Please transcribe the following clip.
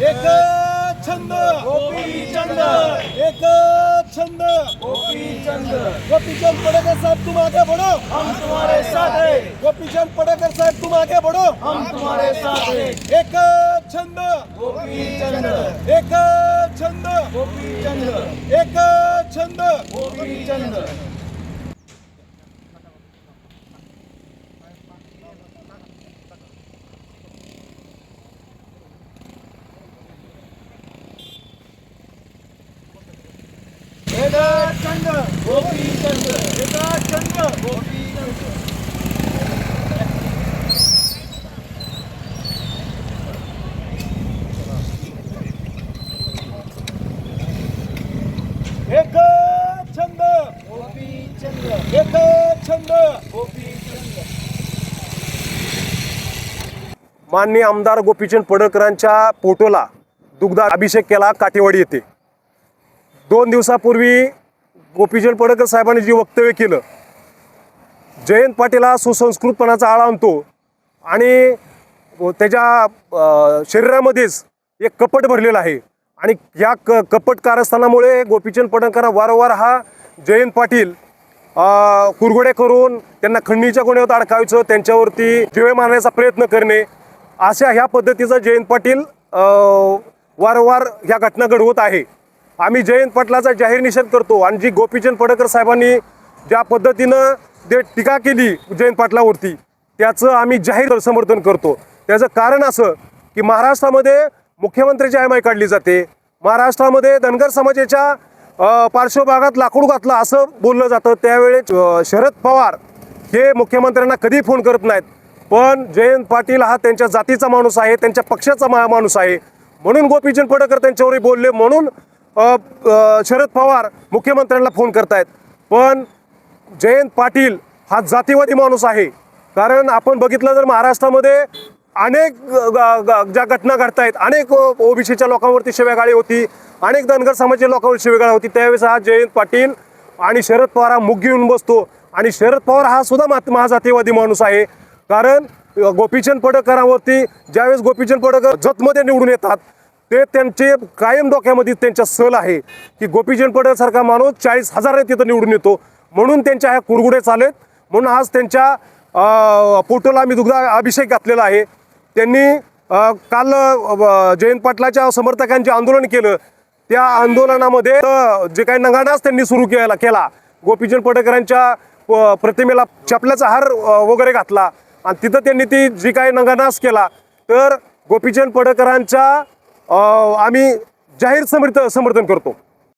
एक छंद. गोपीचंद एक छंद. गोपीचंद गोपीचंद पडकर साहब तुम आगे बढ़ो हम तुम्हारे साथ हैं. गोपीचंद पडकर साहब तुम आगे बढ़ो हम तुम्हारे साथ हैं. एक छंद. गोपीचंद एक छंद. गोपीचंद एक छंद. गोपीचंद एक छंद गोपीचंद एक छंद छंद एक छंद माननीय आमदार गोपीचंद पडळकरांच्या पोटोला दुग्ध अभिषेक केला काटेवाडी येथे दोन दिवसापूर्वी गोपीचंद पडळकर साहेबांनी जे वक्तव्य केलं जयंत पाटील हा सुसंस्कृतपणाचा आळा आणतो आणि त्याच्या शरीरामध्येच एक कपट भरलेलं आहे. आणि या क कपट कारस्थानामुळे गोपीचंद पडळकर वारंवार हा जयंत पाटील अ, करून त्यांना खंडणीच्या गुन्ह्यावर अडकावायचं त्यांच्यावरती जिवे मारण्याचा प्रयत्न करणे अशा ह्या पद्धतीचा जयंत पाटील वारंवार ह्या घटना घडवत आहे. आम्ही जयंत पाटलाचा जाहीर निषेध करतो आणि जी गोपीचंद पडकर साहेबांनी ज्या पद्धतीनं जे टीका केली जयंत पाटलावरती त्याचं आम्ही जाहीर समर्थन करतो. त्याचं कारण असं की महाराष्ट्रामध्ये मुख्यमंत्र्याची आयमाई काढली जाते. महाराष्ट्रामध्ये धनगर समाजाच्या पार्श्वभागात लाकूड घातलं असं बोललं जातं. त्यावेळेस शरद पवार हे मुख्यमंत्र्यांना कधी फोन करत नाहीत. पण जयंत पाटील हा त्यांच्या जातीचा माणूस आहे त्यांच्या पक्षाचा माणूस आहे. म्हणून गोपीचंद पडकर त्यांच्यावरही बोलले. म्हणून शरद पवार मुख्यमंत्र्यांना फोन करतायत. पण जयंत पाटील हा जातीवादी माणूस आहे. कारण आपण बघितलं तर महाराष्ट्रामध्ये अनेक ग- ज्या घटना घडतायत अनेक ओबीसीच्या लोकांवरती शिवेगाळी होती अनेक धनगर समाजाच्या लोकांवर शिवेगाळी होती त्यावेळेस हा जयंत पाटील आणि शरद पवार हा मुग घेऊन बसतो. आणि शरद पवार हा सुद्धा मा- महाजातीवादी माणूस आहे. कारण गोपीचंद पडकरांवरती ज्यावेळेस गोपीचंद पडकर जतमध्ये निवडून येतात ते त्यांचे कायम डोक्यामध्ये त्यांच्या सल आहे की गोपीचंद पटेल माणूस चाळीस हजारात तिथं निवडून येतो. म्हणून त्यांच्या ह्या कुरगुडे चालेत म्हणून आज त्यांच्या पोटोला आम्ही दुग्ध अभिषेक घातलेला आहे. त्यांनी काल जयंत पाटलाच्या समर्थकांचे आंदोलन केलं. त्या आंदोलनामध्ये जे काही नगाडाच त्यांनी सुरू केला केला. गोपीचंद पटेकरांच्या प्रतिमेला चपल्याचा हार वगैरे घातला. आणि तिथं त्यांनी ती जी काही नगानास केला तर गोपीचंद पडकरांच्या आम्ही जाहीर समर्थ समर्थन करतो.